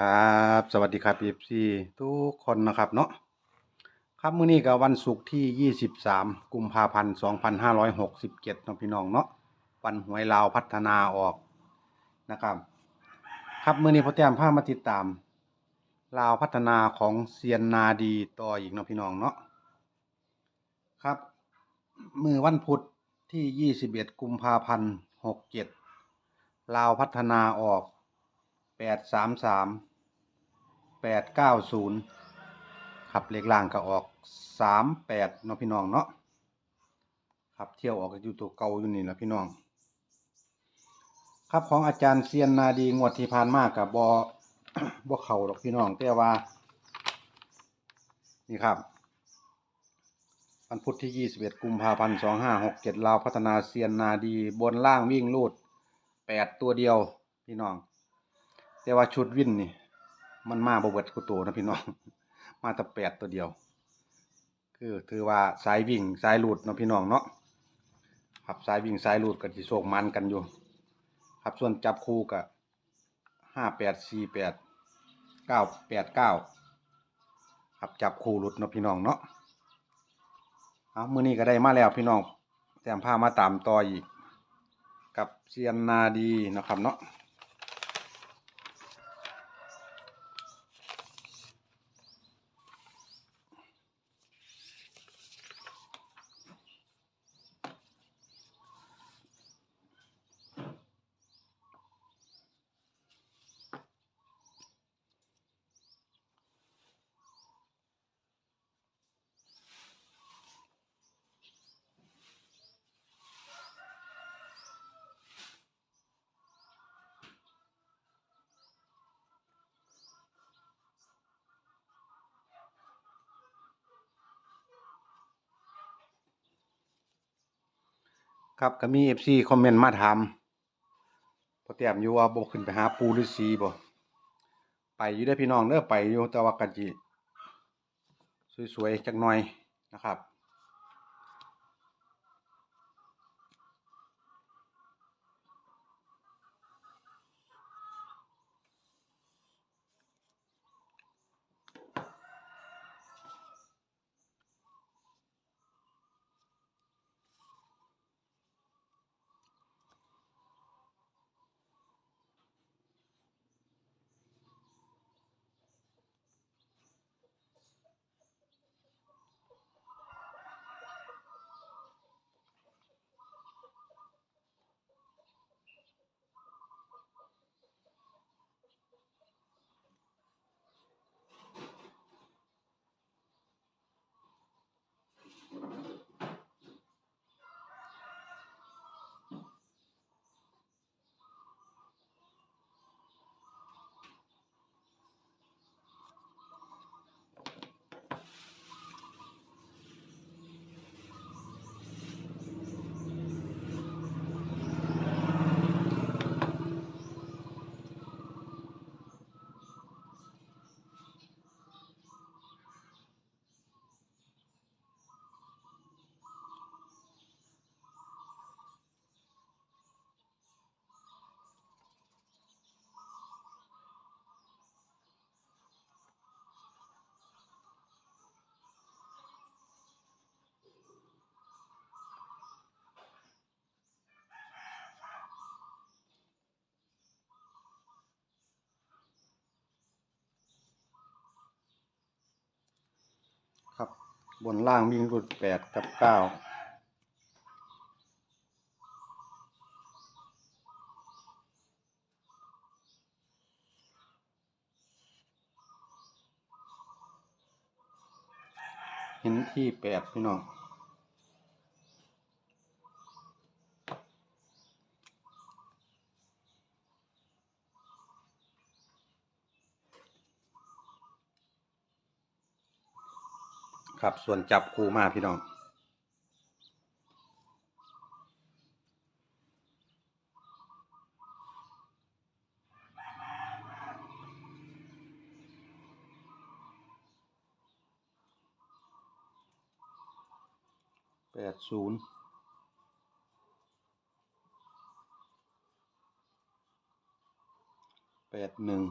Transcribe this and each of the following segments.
ครับสวัสดีครับ FC ทุกคนนะครับเนาะครับมื้อนี้ก็วันศุกร์ที่ 23 กุมภาพันธ์2567เนาะพี่น้องเนาะวันหวยลาวพัฒนาออกนะครับ ครับมื้อนี้พอแต้มพามาติดตาม ลาวพัฒนาของเซียนนาดีต่ออีกเนาะพี่น้องเนาะครับมือวันพุธที่ 21 กุมภาพันธ์67ลาวพัฒนาออก ดสามสามแปดเก้าศูนย์ครับเลขล่างก็ออกสามแปดเนาะพี่น้องเนาะครับเที่ยวออกก็อยู่ตัวเก่าอยู่นี่แหละพี่น้อง ครับของอาจารย์เซียนนาดีงวดที่ผ่านมากับบอบ่เข่าหรอกพี่น้องแต่ว่า นี่ครับวันพุธที่ 21 กุมภาพันธ์ 2567 ลาวพัฒนาเซียนนาดีบนล่างวิ่งลูด 8 ตัวเดียว พี่น้อง แต่ว่าชุดวินนี่ มันมาบ่เบิดกูโตนะพี่น้อง มาแต่แปดตัวเดียว คือถือว่าสายวิ่งสายหลุดนะพี่น้องเนาะครับสายวิ่งสายหลุดก็สิโศกมันกันอยู่ ครับส่วนจับคู่ก็ห้าแปดสี่แปดเก้าแปดเก้าครับจับคู่หลุดนะพี่น้องเนาะเอามื้อนี้ก็ได้มาแล้วพี่น้องแต้มผ้ามาตามต่ออีก กับเซียนนาดีนะครับเนาะ ครับก็มีเอฟซีคอมเมนต์มาถามพอแต้มอยู่ว่าบกขึ้นไปหาปูฤาษีบ่ไปอยู่ได้พี่น้องเด้อไปอยู่แต่ว่าก็สิสวยๆจักหน่อยนะครับ บนล่างวิ่งรุดแปดกับเก้าเห็นที่แปดพี่น้อง ครับ ส่วนจับคู่มาพี่น้องแปดศูนย์แปดหนึ่ง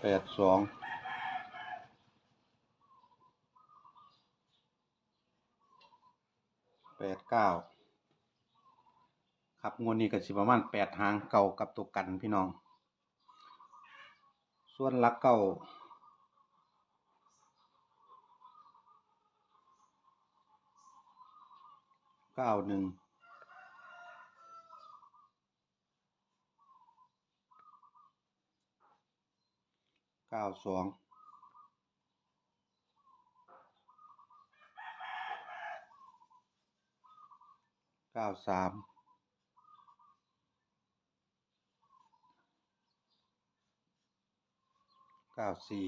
แปดสองแปดเก้าครับงวดนี้ก็สิประมาณแปดหางเก่ากับตัวกันพี่น้อง ส่วนลักเก่าเก้าหนึ่ง ก้าสองเก้าสามเก้าสี่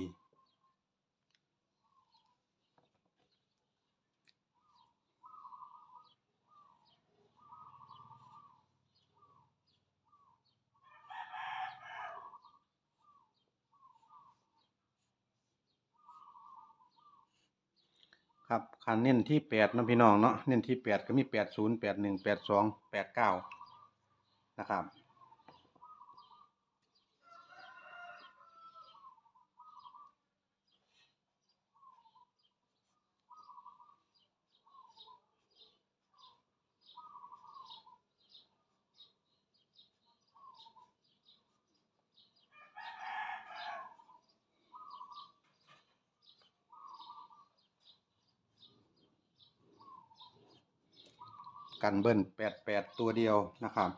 ครับคันเน้นที่แปดนะพี่น้องเนาะเน้นที่แปดก็มีแปดศูนย์แปดหนึ่งแปดสองแปดเก้านะครับ กันเบิ้ลแปดแปดตัวเดียวนะครับ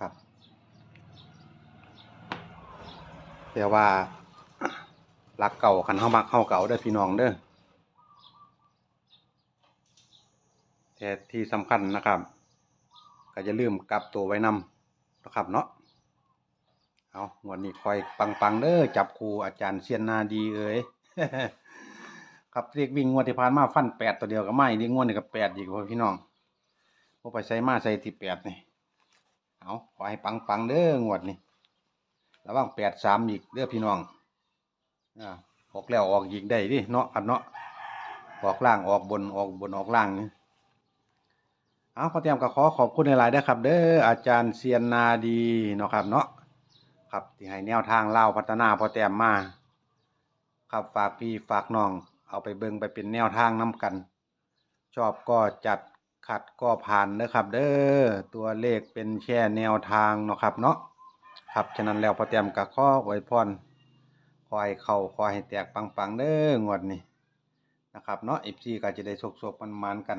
ครับแต่ว่ารักเก่าคันเฮามักเฮาเก่าเด้พี่น้องเด้อแต่ที่สำคัญนะครับ ก็จะลืมกลับตัวไว้นำนะครับเนาะ เอาวดนี้คอยปังๆเด้อจับครูอาจารย์เซียนนาดีเอ้ยครับเรียกวิ่งงวดที่ผ่านมาฟันแปดตัวเดียวก็ไม่นี่งวดนี้ก็แปดอีกพ่อพี่น้องพอไปใส่มาใส่ที่แปดนี่เอาขอให้ปังๆเด้องวดนี้ระวังแปดสามอีกเด้อพี่น้องอ่าออกแล้วออกอีกได้ดิเนาะครับเนาะออกล่างออกบนออกบนออกล่างนี่เอาพอเตรียมก็ขอขอบคุณในหลายๆด้ครับ เด้ออาจารย์เซียนนาดีเนาะครับเนาะ ครับที่ให้แนวทางเล่าพัฒนาพอแต้มมาครับฝากพี่ฝากน้อง เอาไปเบิ่งไปเป็นแนวทางนํกัน ชอบก็จัดขัดก็ผ่านเด้อครับ เด้อตัวเลขเป็นแค่แนวทางเนาะครับเนาะครับฉะนั้นแล้วพอแต้มก็ขออวยพรขอให้เข้าขอให้แตกปังๆเด้องวดนี้นะครับเนาะ FC ก็จะได้สุกๆมันๆกัน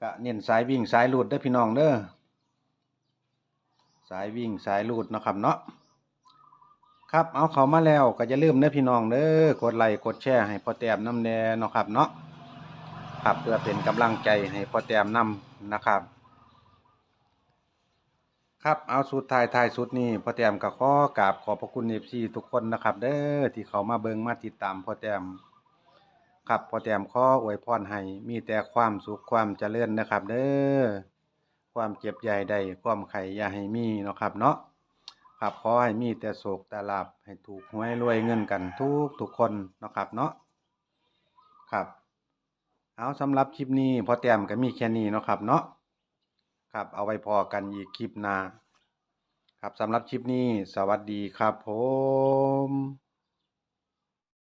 ก็เน้นสายวิ่งสายหลูดเด้อพี่น้องเด้อ สายวิ่งสายลูดเนาะครับเนาะครับเอาเขามาแล้วก็จะลืมเด้อพี่น้องเด้อกดไลค์กดแชร์ให้พ่อแต้มน้ำแน่เนาะครับเนาะครับเพื่อเป็นกำลังใจให้พ่อแต้มนำนะครับ ครับเอาสุดท้ายท้ายสุดนี้พ่อแต้มก็ขอกราบขอบพระคุณเอฟซีทุกคนนะครับ เด้อที่เขามาเบิ่งมาติดตามพ่อแต้มครับพ่อแต้มขออวยพรให้มีแต่ความสุขความเจริญนะครับ เด้อ ความเจ็บใหญ่ใดความไข่อย่าให้มีเนาะครับเนาะครับขอให้มีแต่โศกแต่ลาบให้ถูกหวยรวยเงินกันทุกทุกคนเนาะครับเนาะครับเอาสำหรับคลิปนี้พอแต้มก็มีแค่นี้เนาะครับเนาะครับเอาไว้พอกันอีกคลิปหน้าครับสำหรับคลิปนี้สวัสดีครับผม